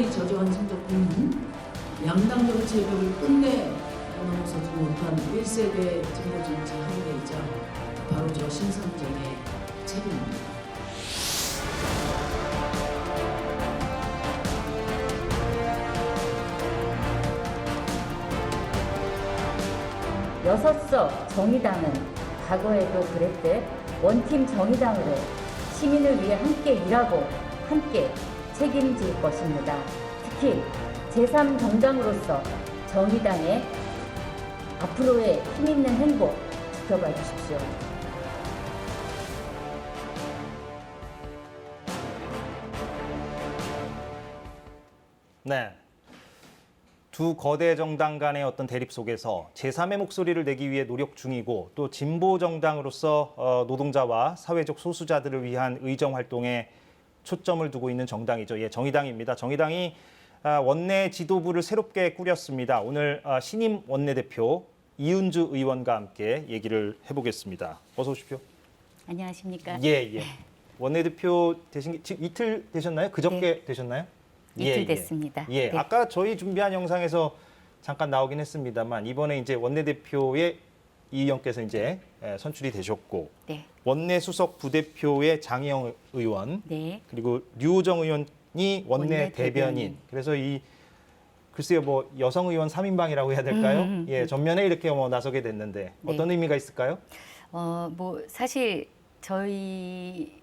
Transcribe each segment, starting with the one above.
가히 저조한 성적뿐 양당 정치의 벽을 끝내 넘어서지 못한 1세대 정부 정치 한계이자 바로 저 신상정의 책임입니다. 여섯서 정의당은 과거에도 그랬듯 원팀 정의당으로 시민을 위해 함께 일하고 함께 책임질 것입니다. 특히 제3정당으로서 정의당의 앞으로의 힘있는 행보 지켜봐 주십시오. 네. 두 거대 정당 간의 어떤 대립 속에서 제3의 목소리를 내기 위해 노력 중이고 또 진보 정당으로서 어, 노동자와 사회적 소수자들을 위한 의정 활동에 초점을 두고 있는 정당이죠. 예, 정의당입니다. 정의당이 아, 원내 지도부를 새롭게 꾸렸습니다. 오늘 아, 신임 원내대표 이은주 의원과 함께 얘기를 해보겠습니다. 어서 오십시오. 안녕하십니까? 예, 예. 원내대표 되신 게 지금 이틀 되셨나요? 그저께 되셨나요? 네. 이틀 됐습니다. 예, 네. 아까 저희 준비한 영상에서 잠깐 나오긴 했습니다만 이번에 이제 원내대표의 이 의원께서 이제 예, 선출이 되셨고 네, 원내 수석 부대표의 장혜영 의원 네, 그리고 류호정 의원이 원내 원내 대변인. 대변인. 그래서 이 글쎄요 뭐 여성 의원 3인방이라고 해야 될까요? 음, 음, 예, 전면에 이렇게 뭐 나서게 됐는데 네. 어떤 의미가 있을까요? 어, 뭐 사실 저희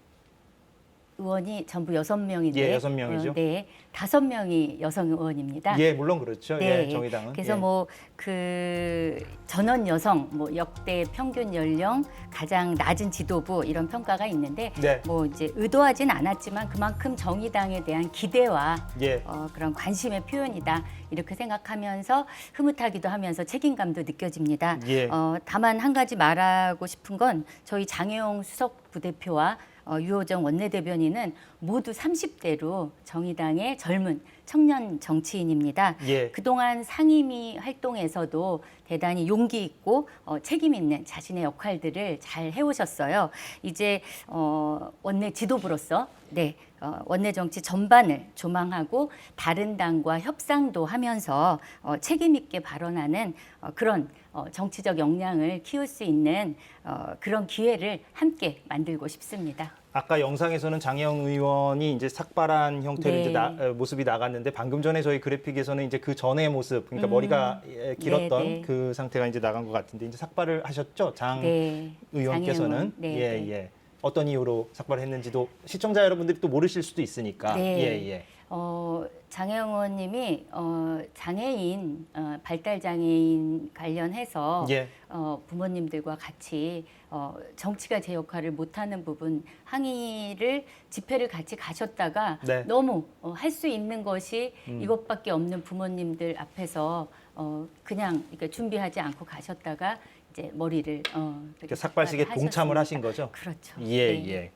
의원이 전부 여섯 명인데, 예, 여섯 명이죠. 어, 네, 다섯 명이 여성 의원입니다. 예, 물론 그렇죠. 네. 예, 정의당은. 그래서 예. 뭐그 전원 여성, 뭐 역대 평균 연령 가장 낮은 지도부 이런 평가가 있는데, 네. 뭐 이제 의도하진 않았지만 그만큼 정의당에 대한 기대와 예. 어, 그런 관심의 표현이다 이렇게 생각하면서 흐뭇하기도 하면서 책임감도 느껴집니다. 예. 어, 다만 한 가지 말하고 싶은 건 저희 장혜영 수석 부대표와 어, 유호정 원내대변인은 모두 30대로 정의당의 젊은 청년 정치인입니다. 예. 그동안 상임위 활동에서도 대단히 용기 있고 어, 책임 있는 자신의 역할들을 잘 해오셨어요. 이제 어, 원내 지도부로서 네 어, 원내 정치 전반을 조망하고 다른 당과 협상도 하면서 어, 책임 있게 발언하는 어, 그런 어, 정치적 역량을 키울 수 있는 어, 그런 기회를 함께 만들고 싶습니다. 아까 영상에서는 장영 의원이 이제 삭발한 형태로 네. 이제 나, 어, 모습이 나갔는데 방금 전에 저희 그래픽에서는 이제 그 전의 모습, 그러니까 음. 머리가 예, 길었던 네, 네. 그 상태가 이제 나간 것 같은데 이제 삭발을 하셨죠, 장 네, 의원께서는. 네, 예, 네. 예. 어떤 이유로 삭발을 했는지도 시청자 여러분들이 또 모르실 수도 있으니까 네. 예, 예. 어, 장혜영 의원님이 어, 장애인 어, 발달 장애인 관련해서 예. 어, 부모님들과 같이 어, 정치가 제 역할을 못하는 부분 항의를 집회를 같이 가셨다가 네. 너무 어, 할 수 있는 것이 음. 이것밖에 없는 부모님들 앞에서 어, 그냥 이렇게 준비하지 않고 가셨다가 이제 머리를 어, 이렇게 이렇게 삭발식에 동참을 하셨습니다. 하신 거죠? 그렇죠. 예, 네. 예.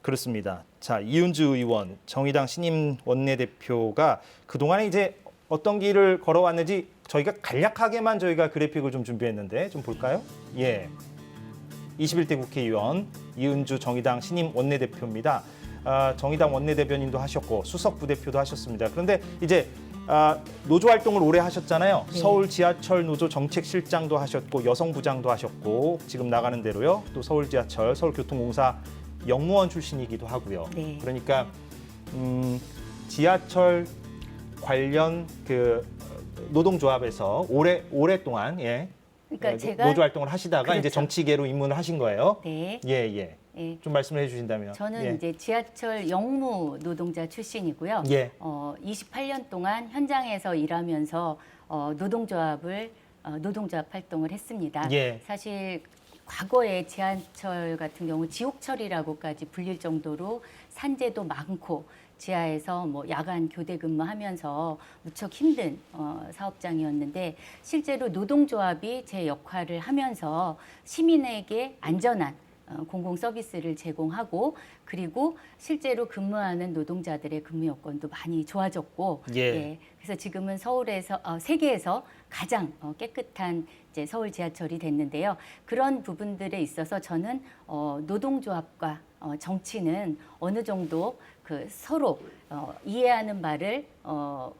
그렇습니다. 자, 이은주 의원, 정의당 신임 원내대표가 그동안에 이제 어떤 길을 걸어왔는지 저희가 간략하게만 저희가 그래픽을 좀 준비했는데 좀 볼까요? 예. 21대 국회의원 이은주 정의당 신임 원내대표입니다. 아, 정의당 원내대변인도 하셨고 수석 부대표도 하셨습니다. 그런데 이제 아, 노조 활동을 오래 하셨잖아요. 네. 서울 지하철 노조 정책실장도 하셨고 여성부장도 하셨고 지금 나가는 대로요. 또 서울 지하철 서울교통공사 영무원 출신이기도 하고요. 네. 그러니까 음, 지하철 관련 그 노동조합에서 오래 오랫동안 예. 그러니까 어, 제가 노조 활동을 하시다가 이제 그렇죠. 정치계로 입문을 하신 거예요. 네. 예, 예. 예. 좀 말씀을 해 주신다면. 저는 예. 이제 지하철 영무 노동자 출신이고요. 예. 어, 28년 동안 현장에서 일하면서 어, 노동조합을 어, 노동조합 활동을 했습니다. 예. 사실 과거에 지하철 같은 경우 지옥철이라고까지 불릴 정도로 산재도 많고 지하에서 뭐 야간 교대 근무하면서 무척 힘든 어, 사업장이었는데 실제로 노동조합이 제 역할을 하면서 시민에게 안전한 어, 공공 서비스를 제공하고 그리고 실제로 근무하는 노동자들의 근무 여건도 많이 좋아졌고 예. 그래서 지금은 서울에서 어, 세계에서 가장 어, 깨끗한 이제 서울 지하철이 됐는데요. 그런 부분들에 있어서 저는 어, 노동조합과 어, 정치는 어느 정도 그 서로 어, 이해하는 바를 어,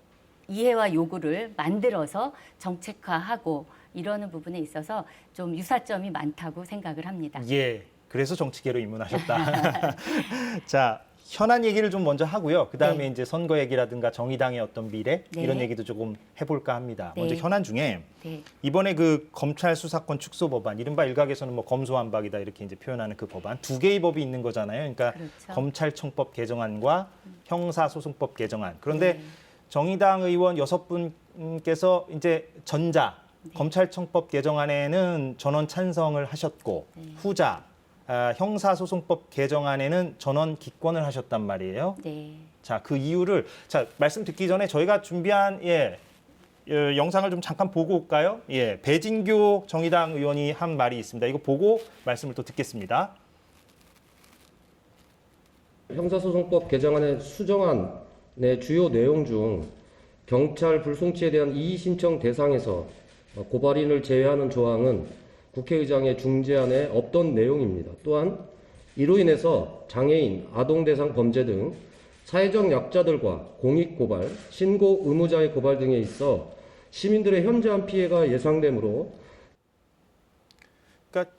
이해와 요구를 만들어서 정책화하고 이러는 부분에 있어서 좀 유사점이 많다고 생각을 합니다. 예. 그래서 정치계로 입문하셨다. 자, 현안 얘기를 좀 먼저 하고요. 그 다음에 네. 이제 선거 얘기라든가 정의당의 어떤 미래 네. 이런 얘기도 조금 해볼까 합니다. 네. 먼저 현안 중에 네, 이번에 그 검찰 수사권 축소 법안, 이른바 일각에서는 뭐 검소한박이다 이렇게 이제 표현하는 그 법안 두 개의 법이 있는 거잖아요. 그러니까 그렇죠. 검찰청법 개정안과 형사소송법 개정안. 그런데 네. 정의당 의원 여섯 분께서 이제 전자 네. 검찰청법 개정안에는 전원 찬성을 하셨고 네. 후자 아, 형사소송법 개정안에는 전원 기권을 하셨단 말이에요. 네. 자, 그 이유를 자 말씀 듣기 전에 저희가 준비한 예 어, 영상을 좀 잠깐 보고 올까요? 예, 배진교 정의당 의원이 한 말이 있습니다. 이거 보고 말씀을 또 듣겠습니다. 형사소송법 개정안의 수정안의 주요 내용 중 경찰 불송치에 대한 이의 신청 대상에서 고발인을 제외하는 조항은 국회의장의 중재안에 없던 내용입니다. 또한 이로 인해서 장애인, 아동 대상 범죄 등 사회적 약자들과 공익 고발, 신고 의무자의 고발 등에 있어 시민들의 현저한 피해가 예상되므로 그러니까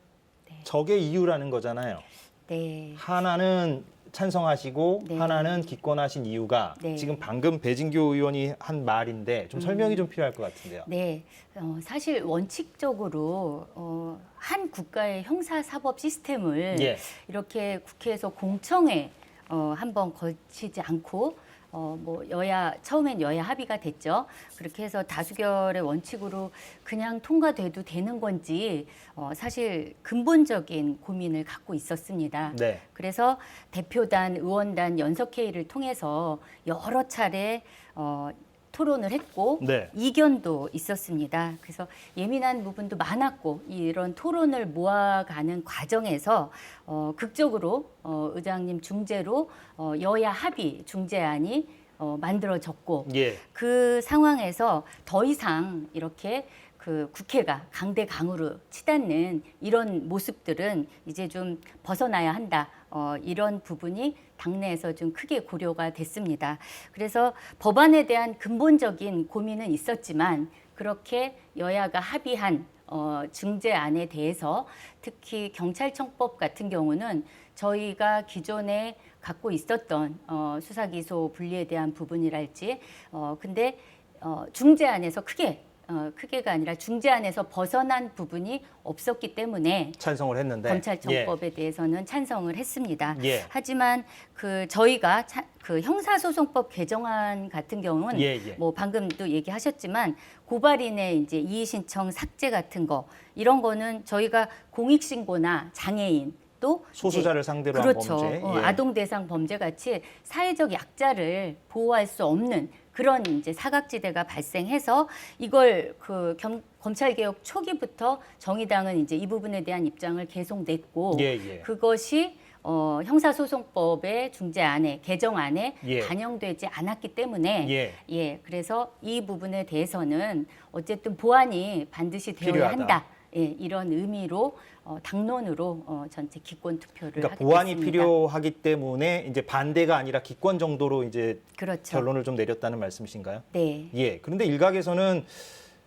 저게 이유라는 거잖아요. 네. 하나는 찬성하시고 네. 하나는 기권하신 이유가 네. 지금 방금 배진교 의원이 한 말인데 좀 설명이 좀 필요할 것 같은데요. 네, 어, 사실 원칙적으로 어, 한 국가의 형사사법 시스템을 예. 이렇게 국회에서 공청회 어, 한번 거치지 않고 어, 뭐 여야 처음엔 여야 합의가 됐죠. 그렇게 해서 다수결의 원칙으로 그냥 통과돼도 되는 건지 어, 사실 근본적인 고민을 갖고 있었습니다. 네. 그래서 대표단, 의원단 연석 회의를 통해서 여러 차례 어, 토론을 했고 네. 이견도 있었습니다. 그래서 예민한 부분도 많았고 이런 토론을 모아가는 과정에서 어, 극적으로 어, 의장님 중재로 어, 여야 합의 중재안이 어, 만들어졌고 예. 그 상황에서 더 이상 이렇게 그 국회가 강대 강으로 치닫는 이런 모습들은 이제 좀 벗어나야 한다. 어, 이런 부분이 당내에서 좀 크게 고려가 됐습니다. 그래서 법안에 대한 근본적인 고민은 있었지만 그렇게 여야가 합의한 어, 중재안에 대해서 특히 경찰청법 같은 경우는 저희가 기존에 갖고 있었던 어, 수사기소 분리에 대한 부분이랄지 어, 근데 어, 중재안에서 크게 어, 크게가 아니라 중재 안에서 벗어난 부분이 없었기 때문에 찬성을 했는데 검찰청법에 대해서는 찬성을 했습니다. 예. 하지만 그 저희가 차, 그 형사소송법 개정안 같은 경우는 예, 예. 뭐 방금도 얘기하셨지만 고발인의 이제 이의 신청 삭제 같은 거 이런 거는 저희가 공익 신고나 장애인 또 소수자를 상대로 그렇죠. 한 범죄. 어, 예. 아동 대상 범죄 같이 사회적 약자를 보호할 수 없는 그런 이제 사각지대가 발생해서 이걸 그 겸, 검찰 개혁 초기부터 정의당은 이제 이 부분에 대한 입장을 계속 냈고 예, 예. 그것이 어, 형사소송법의 중재안에 개정안에 예. 반영되지 않았기 때문에 예. 예, 그래서 이 부분에 대해서는 어쨌든 보완이 반드시 되어야 필요하다. 한다. 예, 이런 의미로 어, 당론으로 어, 전체 기권 투표를 그러니까 하게 보완이 됐습니다. 필요하기 때문에 이제 반대가 아니라 기권 정도로 이제 그렇죠. 결론을 좀 내렸다는 말씀이신가요? 네, 예. 그런데 일각에서는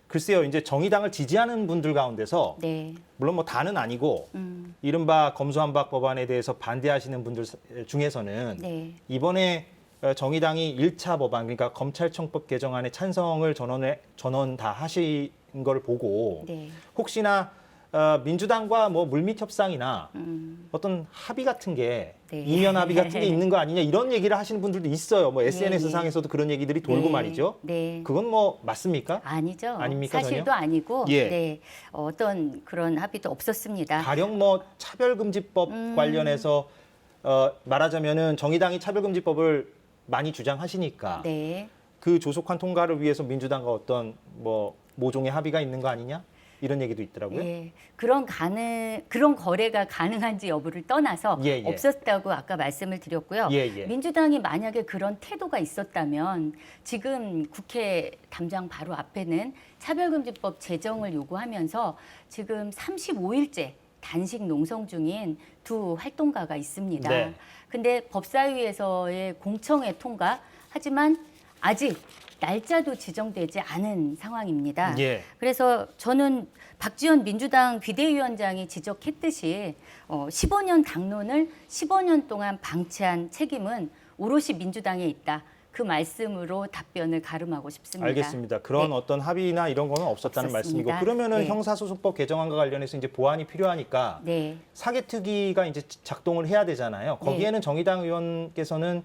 글쎄요, 이제 정의당을 지지하는 분들 가운데서 네, 물론 뭐 다는 아니고 음, 이른바 검수한박 법안에 대해서 반대하시는 분들 중에서는 네, 이번에 어, 정의당이 1차 법안 그러니까 검찰청법 개정안에 찬성을 전원에 전원 다 하신 걸 보고 네, 혹시나 어, 민주당과 뭐 물밑 협상이나 음, 어떤 합의 같은 게 네. 이면 합의 같은 게 있는 거 아니냐 이런 얘기를 하시는 분들도 있어요. 뭐 SNS 예. 상에서도 그런 얘기들이 돌고 네, 말이죠. 네. 그건 뭐 맞습니까? 아니죠. 아닙니까, 사실도 전혀? 아니고, 예. 네, 어떤 그런 합의도 없었습니다. 가령 뭐 차별금지법 음. 관련해서 어, 말하자면은 정의당이 차별금지법을 많이 주장하시니까 네. 그 조속한 통과를 위해서 민주당과 어떤 뭐 모종의 합의가 있는 거 아니냐? 이런 얘기도 있더라고요. 예, 그런 가능 그런 거래가 가능한지 여부를 떠나서 예, 예. 없었다고 아까 말씀을 드렸고요. 예, 예. 민주당이 만약에 그런 태도가 있었다면 지금 국회 담장 바로 앞에는 차별금지법 제정을 요구하면서 지금 35일째 단식 농성 중인 두 활동가가 있습니다. 네. 근데 법사위에서의 공청회 통과 하지만 아직 날짜도 지정되지 않은 상황입니다. 예. 그래서 저는 박지원 민주당 비대위원장이 지적했듯이 어, 15년 당론을 15년 동안 방치한 책임은 오롯이 민주당에 있다. 그 말씀으로 답변을 가름하고 싶습니다. 알겠습니다. 그런 네. 어떤 합의나 이런 거는 없었다는 없었습니다. 말씀이고 그러면은 네. 형사소송법 개정안과 관련해서 이제 보완이 필요하니까 네. 사개특위가 이제 작동을 해야 되잖아요. 네. 거기에는 정의당 의원께서는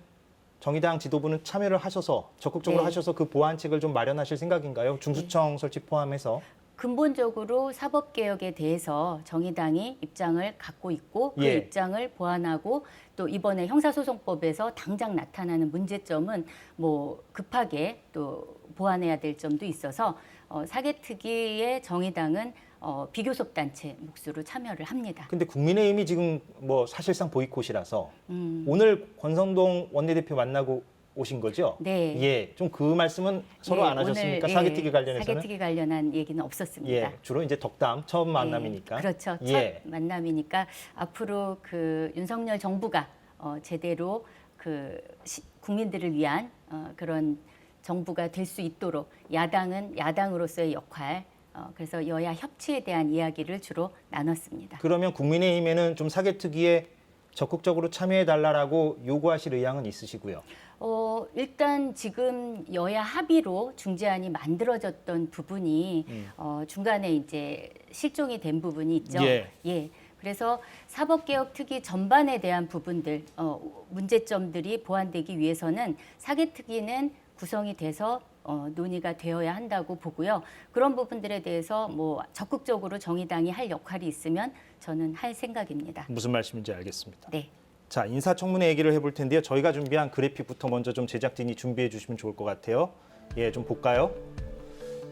정의당 지도부는 참여를 하셔서 적극적으로 네. 하셔서 그 보완책을 좀 마련하실 생각인가요? 중수청 설치 포함해서 근본적으로 사법 개혁에 대해서 정의당이 입장을 갖고 있고 그 예. 입장을 보완하고 또 이번에 형사소송법에서 당장 나타나는 문제점은 뭐 급하게 또 보완해야 될 점도 있어서 어, 사개특위의 정의당은 어, 비교섭 단체 몫으로 참여를 합니다. 근데 국민의힘이 지금 뭐 사실상 보이콧이라서 음, 오늘 권성동 원내대표 만나고 오신 거죠? 네. 예, 좀 그 말씀은 서로 예, 안 하셨습니까? 오늘, 예, 사개특위 관련해서는? 사개특위 관련한 얘기는 없었습니다. 예, 주로 이제 덕담 처음 만남이니까. 네, 그렇죠. 첫 예. 만남이니까 앞으로 그 윤석열 정부가 어, 제대로 그 시, 국민들을 위한 어, 그런 정부가 될 수 있도록 야당은 야당으로서의 역할 어, 그래서 여야 협치에 대한 이야기를 주로 나눴습니다. 그러면 국민의힘에는 좀 사개특위에 적극적으로 참여해 달라라고 요구하실 의향은 있으시고요. 어, 일단 지금 여야 합의로 중재안이 만들어졌던 부분이 음. 어, 중간에 이제 실종이 된 부분이 있죠. 예. 그래서 사법개혁 특위 전반에 대한 부분들, 어, 문제점들이 보완되기 위해서는 사개특위는 구성이 돼서 어, 논의가 되어야 한다고 보고요. 그런 부분들에 대해서 뭐 적극적으로 정의당이 할 역할이 있으면 저는 할 생각입니다. 무슨 말씀인지 알겠습니다. 네. 자, 인사청문회 얘기를 해볼 텐데요. 저희가 준비한 그래픽부터 먼저 좀 제작진이 준비해 주시면 좋을 것 같아요. 예, 좀 볼까요?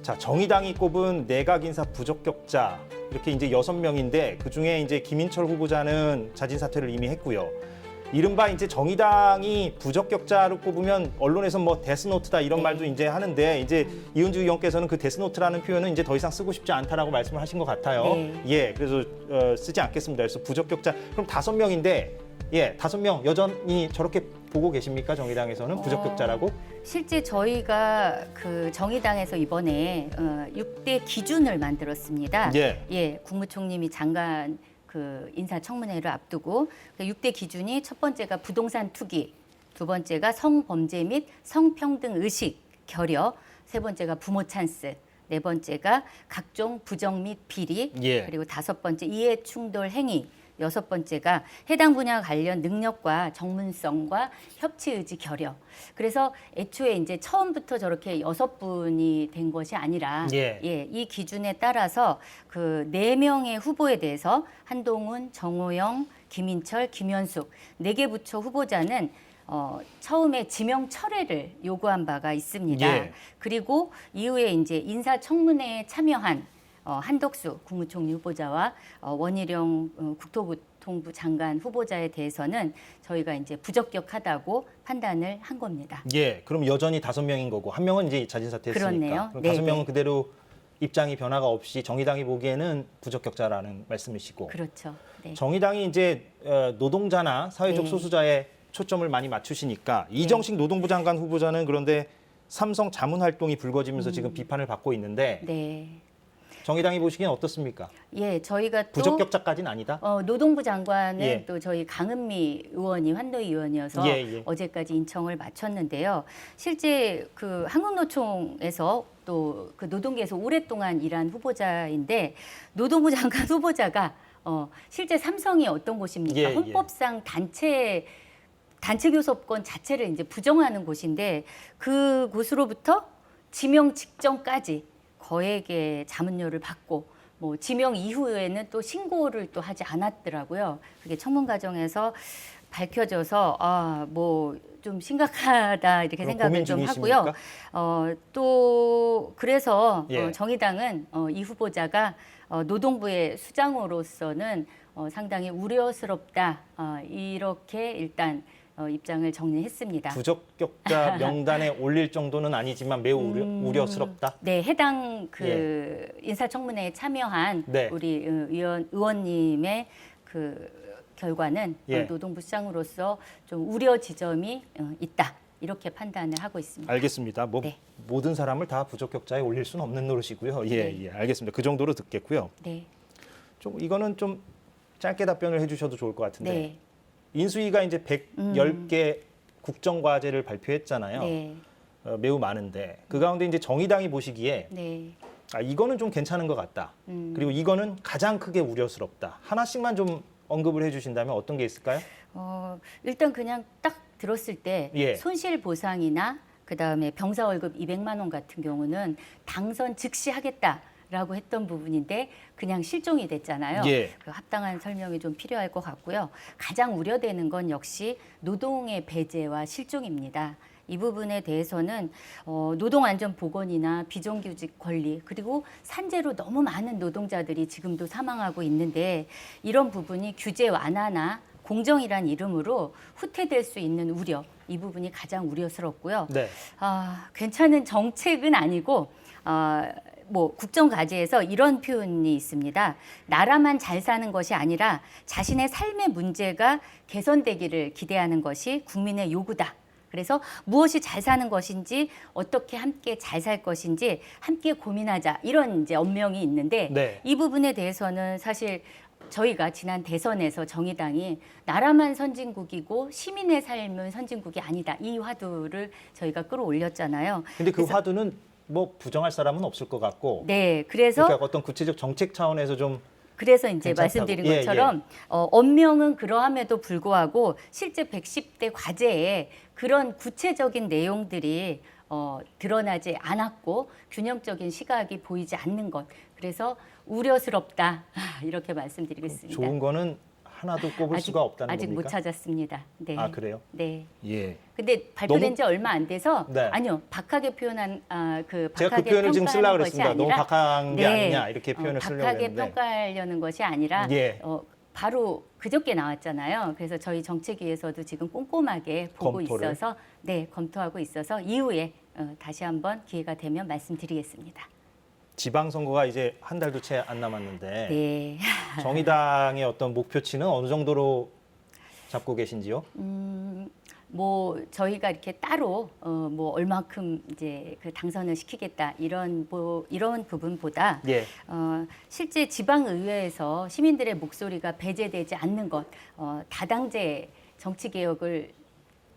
자, 정의당이 꼽은 내각 인사 부적격자 이렇게 이제 여섯 명인데 그 중에 이제 김인철 후보자는 자진 사퇴를 이미 했고요. 이른바 이제 정의당이 부적격자로 꼽으면 언론에서 뭐 데스노트다 이런 네. 말도 이제 하는데 이제 이은주 의원께서는 그 데스노트라는 표현은 이제 더 이상 쓰고 싶지 않다라고 말씀을 하신 것 같아요. 네. 예, 그래서 어, 쓰지 않겠습니다. 그래서 부적격자 그럼 다섯 명인데 예, 다섯 명 여전히 저렇게 보고 계십니까 정의당에서는 부적격자라고? 실제 저희가 그 정의당에서 이번에 어, 6대 기준을 만들었습니다. 예. 예, 국무총리님이 장관 그 인사청문회를 앞두고 그 6대 기준이 첫 번째가 부동산 투기, 두 번째가 성범죄 및 성평등 의식 결여, 세 번째가 부모 찬스, 네 번째가 각종 부정 및 비리, 예. 그리고 다섯 번째 이해 충돌 행위, 여섯 번째가 해당 분야 관련 능력과 전문성과 협치 의지 결여. 그래서 애초에 이제 처음부터 저렇게 여섯 분이 된 것이 아니라 예. 예, 이 기준에 따라서 그 네 명의 후보에 대해서 한동훈, 정호영, 김인철, 김현숙 네 개 부처 후보자는 어, 처음에 지명 철회를 요구한 바가 있습니다. 예. 그리고 이후에 이제 인사청문회에 참여한 어, 한덕수 국무총리 후보자와 어, 원희룡 어, 국토교통부 장관 후보자에 대해서는 저희가 이제 부적격하다고 판단을 한 겁니다. 예, 그럼 여전히 다섯 명인 거고 한 명은 이제 자진 사퇴했으니까. 그럼 네, 다섯 명은 네. 그대로 입장이 변화가 없이 정의당이 보기에는 부적격자라는 말씀이시고 그렇죠. 네. 정의당이 이제 어, 노동자나 사회적 네. 소수자에 초점을 많이 맞추시니까 이정식 노동부 장관 후보자는 그런데 삼성 자문 활동이 불거지면서 지금 비판을 받고 있는데 네. 정의당이 보시기엔 어떻습니까? 예, 저희가 또 부적격자까지는 아니다. 어, 노동부 장관은 예. 또 저희 강은미 의원이 환도위 의원이어서 예, 예. 어제까지 인청을 마쳤는데요. 실제 그 한국노총에서 또 그 노동계에서 오랫동안 일한 후보자인데 노동부 장관 후보자가 어, 실제 삼성이 어떤 곳입니까? 예, 예. 헌법상 단체 단체 교섭권 자체를 이제 부정하는 곳인데 그 곳으로부터 지명 직전까지 거액의 자문료를 받고 뭐 지명 이후에는 또 신고를 또 하지 않았더라고요. 그게 청문 과정에서 밝혀져서 아, 뭐 좀 심각하다 이렇게 생각을 좀 중이십니까? 하고요. 어, 또 그래서 예. 어, 정의당은 어, 이 후보자가 어, 노동부의 수장으로서는 어, 상당히 우려스럽다 어, 이렇게 일단 어, 입장을 정리했습니다. 부적격자 명단에 올릴 정도는 아니지만 매우 우려, 음. 우려 스럽다. 네, 해당 그 인사청문회에 참여한 예. 네. 우리 어, 의원 의원님의 그 결과는 예. 어, 노동부 시장으로서 좀 우려 지점이 어, 있다 이렇게 판단을 하고 있습니다. 알겠습니다. 뭐 네. 모든 사람을 다 부적격자에 올릴 수는 없는 노릇이고요. 예, 네. 예, 알겠습니다. 그 정도로 듣겠고요. 네, 좀 이거는 좀 짧게 답변을 해주셔도 좋을 것 같은데 네, 인수위가 이제 110개 국정과제를 발표했잖아요. 네, 어, 매우 많은데 그 가운데 이제 정의당이 보시기에 네. 아, 이거는 좀 괜찮은 것 같다. 음. 그리고 이거는 가장 크게 우려스럽다. 하나씩만 좀 언급을 해주신다면 어떤 게 있을까요? 어, 일단 그냥 딱 들었을 때 예. 손실 보상이나 그 다음에 병사 월급 200만 원 같은 경우는 당선 즉시 하겠다 라고 했던 부분인데 그냥 실종이 됐잖아요. 예. 그 합당한 설명이 좀 필요할 것 같고요. 가장 우려되는 건 역시 노동의 배제와 실종입니다. 이 부분에 대해서는 어, 노동안전보건이나 비정규직 권리 그리고 산재로 너무 많은 노동자들이 지금도 사망하고 있는데 이런 부분이 규제 완화나 공정이란 이름으로 후퇴될 수 있는 우려 이 부분이 가장 우려스럽고요. 네. 아, 괜찮은 정책은 아니고 아, 뭐 국정 과제에서 이런 표현이 있습니다. 나라만 잘 사는 것이 아니라 자신의 삶의 문제가 개선되기를 기대하는 것이 국민의 요구다. 그래서 무엇이 잘 사는 것인지 어떻게 함께 잘 살 것인지 함께 고민하자 이런 이제 언명이 있는데 네. 이 부분에 대해서는 사실 저희가 지난 대선에서 정의당이 나라만 선진국이고 시민의 삶은 선진국이 아니다 이 화두를 저희가 끌어올렸잖아요. 근데 그 화두는 뭐 부정할 사람은 없을 것 같고 네, 그래서 그러니까 어떤 구체적 정책 차원에서 좀 그래서 이제 괜찮다고. 말씀드린 예, 것처럼 어, 언명은 그러함에도 불구하고 실제 110대 과제에 그런 구체적인 내용들이 어, 드러나지 않았고 균형적인 시각이 보이지 않는 것 그래서 우려스럽다 이렇게 말씀드리겠습니다. 좋은 거는 하나도 꼽을 아직, 수가 없다는 아직 겁니까? 못 찾았습니다. 네. 아 그래요? 네. 예. 근데 발표된 너무- 지 얼마 안 돼서 네. 아니요 박하게 표현한 아, 그 제가 그 박하게 표현을 지금 쓰려고 평가하는 것이 그랬습니다. 너무 아니라 박한 게 네. 아니냐 이렇게 표현을 어, 쓰려고 박하게 했는데 평가하려는 것이 아니라 예. 어, 바로 그저께 나왔잖아요. 그래서 저희 정책위에서도 지금 꼼꼼하게 보고 검토를? 있어서 네 검토하고 있어서 이후에 어, 다시 한번 기회가 되면 말씀드리겠습니다. 지방선거가 이제 한 달도 채 안 남았는데 네. 정의당의 어떤 목표치는 어느 정도로 잡고 계신지요? 음, 뭐 저희가 이렇게 따로 어, 뭐 얼마큼 이제 그 당선을 시키겠다 이런 뭐 이런 부분보다 예. 어, 실제 지방 의회에서 시민들의 목소리가 배제되지 않는 것, 어, 다당제 정치 개혁을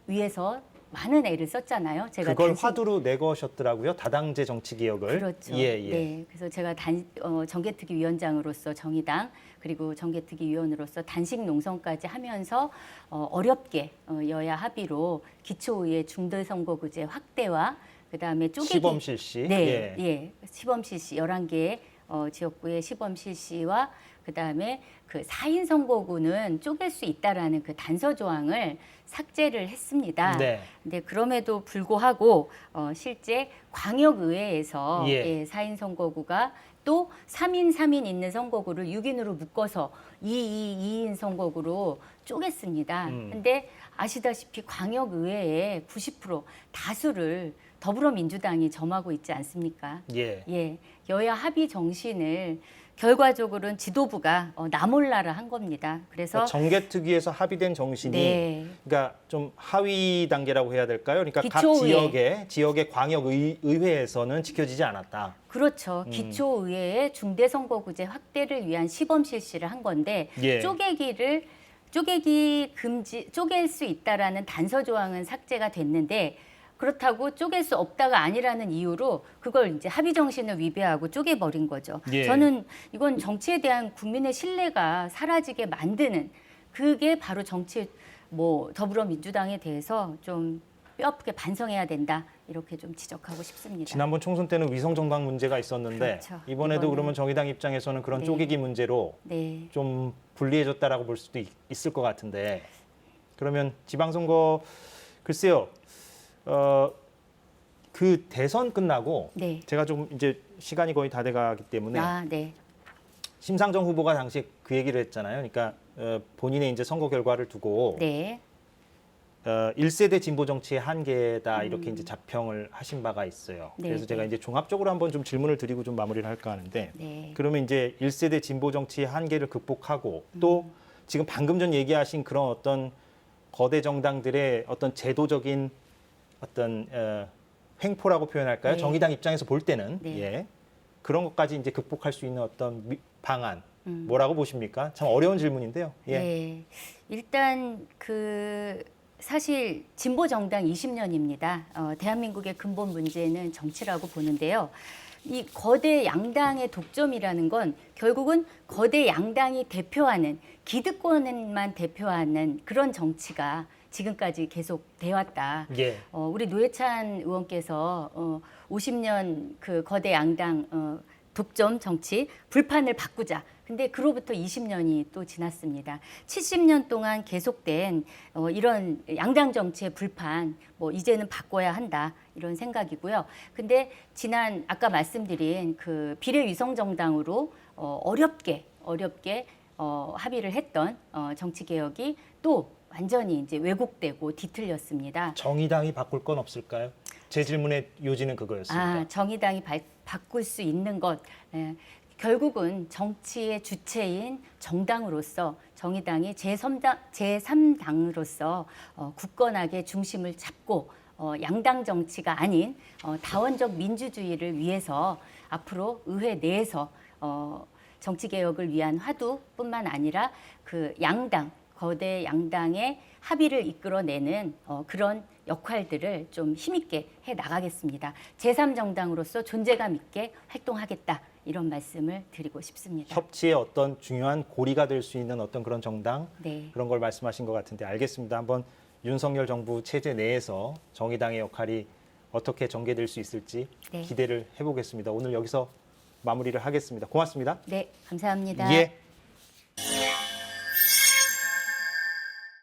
위해서 많은 애를 썼잖아요. 제가 그걸 단신- 화두로 내거셨더라고요. 다당제 정치 개혁을. 그렇죠. 예, 예. 네, 그래서 제가 단, 어, 정개특위 위원장으로서 정의당 그리고 정개특위 위원으로서 단식 농성까지 하면서 어, 어렵게 어, 여야 합의로 기초의회 중대선거구제 확대와 그다음에 쪼개기 시범 실시. 네, 예. 예. 시범 실시 11개 어, 지역구의 시범 실시와 그다음에 그 4인 선거구는 쪼갤 수 있다라는 그 단서 조항을 삭제를 했습니다. 네. 근데 그럼에도 불구하고 어, 실제 광역 의회에서 예. 예. 4인 선거구가 또 3인 3인 있는 선거구를 6인으로 묶어서 2, 2, 2인 선거구로 쪼갰습니다. 음. 근데 아시다시피 광역 의회의 90% 다수를 더불어민주당이 점하고 있지 않습니까? 예. 예, 여야 합의 정신을 결과적으로는 지도부가 어, 나몰라라 한 겁니다. 그래서 정개특위에서 합의된 정신이 네, 그러니까 좀 하위 단계라고 해야 될까요? 그러니까 각 기초의회. 지역의 지역의 광역 의, 의회에서는 지켜지지 않았다. 그렇죠. 음. 기초의회의 중대선거구제 확대를 위한 시범 실시를 한 건데 예. 쪼개기를 쪼개기 금지 쪼갤 수 있다라는 단서 조항은 삭제가 됐는데 그렇다고 쪼갤 수 없다가 아니라는 이유로 그걸 이제 합의 정신을 위배하고 쪼개버린 거죠. 예. 저는 이건 정치에 대한 국민의 신뢰가 사라지게 만드는 그게 바로 정치 뭐 더불어민주당에 대해서 좀 뼈아프게 반성해야 된다 이렇게 좀 지적하고 싶습니다. 지난번 총선 때는 위성 정당 문제가 있었는데 그렇죠. 이번에도 이번에- 그러면 정의당 입장에서는 그런 네. 쪼개기 문제로 네. 좀 불리해졌다라고 볼 수도 있, 을것 같은데 그러면 지방선거 글쎄요. 어, 그 대선 끝나고 네. 제가 좀 이제 시간이 거의 다 돼가기 때문에 아, 네. 심상정 후보가 당시 그 얘기를 했잖아요. 그러니까 어, 본인의 이제 선거 결과를 두고 네. 어, 1세대 진보 정치의 한계다 이렇게 이제 자평을 하신 바가 있어요. 네, 그래서 제가 네. 이제 종합적으로 한번 좀 질문을 드리고 좀 마무리를 할까 하는데 네. 그러면 이제 1세대 진보 정치의 한계를 극복하고 또 지금 방금 전 얘기하신 그런 어떤 거대 정당들의 어떤 제도적인 어떤 어, 횡포라고 표현할까요? 네. 정의당 입장에서 볼 때는 네. 예. 그런 것까지 이제 극복할 수 있는 어떤 미- 방안 음. 뭐라고 보십니까? 참 어려운 질문인데요. 예. 네. 일단 그 사실 진보 정당 20년입니다. 어, 대한민국의 근본 문제는 정치라고 보는데요. 이 거대 양당의 독점이라는 건 결국은 거대 양당이 대표하는 기득권만 대표하는 그런 정치가 지금까지 계속 돼 왔다. 예. 어, 우리 노회찬 의원께서 어, 50년 그 거대 양당 어, 독점 정치 불판을 바꾸자. 근데 그로부터 20년이 또 지났습니다. 70년 동안 계속된 어, 이런 양당 정치의 불판, 뭐 이제는 바꿔야 한다 이런 생각이고요. 근데 지난 아까 말씀드린 그 비례위성 정당으로 어, 어렵게 어렵게 어, 합의를 했던 어, 정치 개혁이 또 완전히 이제 왜곡되고 뒤틀렸습니다. 정의당이 바꿀 건 없을까요? 제 질문의 요지는 그거였습니다. 아, 정의당이 바, 바꿀 수 있는 것. 예, 결국은 정치의 주체인 정당으로서 정의당이 제3당, 제3당으로서 어, 굳건하게 중심을 잡고 어, 양당 정치가 아닌 어, 다원적 민주주의를 위해서 앞으로 의회 내에서 어, 정치 개혁을 위한 화두뿐만 아니라 그 양당 거대 양당의 합의를 이끌어내는 어, 그런 역할들을 좀 힘있게 해 나가겠습니다. 제3정당으로서 존재감 있게 활동하겠다 이런 말씀을 드리고 싶습니다. 협치의 어떤 중요한 고리가 될 수 있는 어떤 그런 정당 네. 그런 걸 말씀하신 것 같은데 알겠습니다. 한번 윤석열 정부 체제 내에서 정의당의 역할이 어떻게 전개될 수 있을지 네. 기대를 해보겠습니다. 오늘 여기서 마무리를 하겠습니다. 고맙습니다. 네, 감사합니다. 예.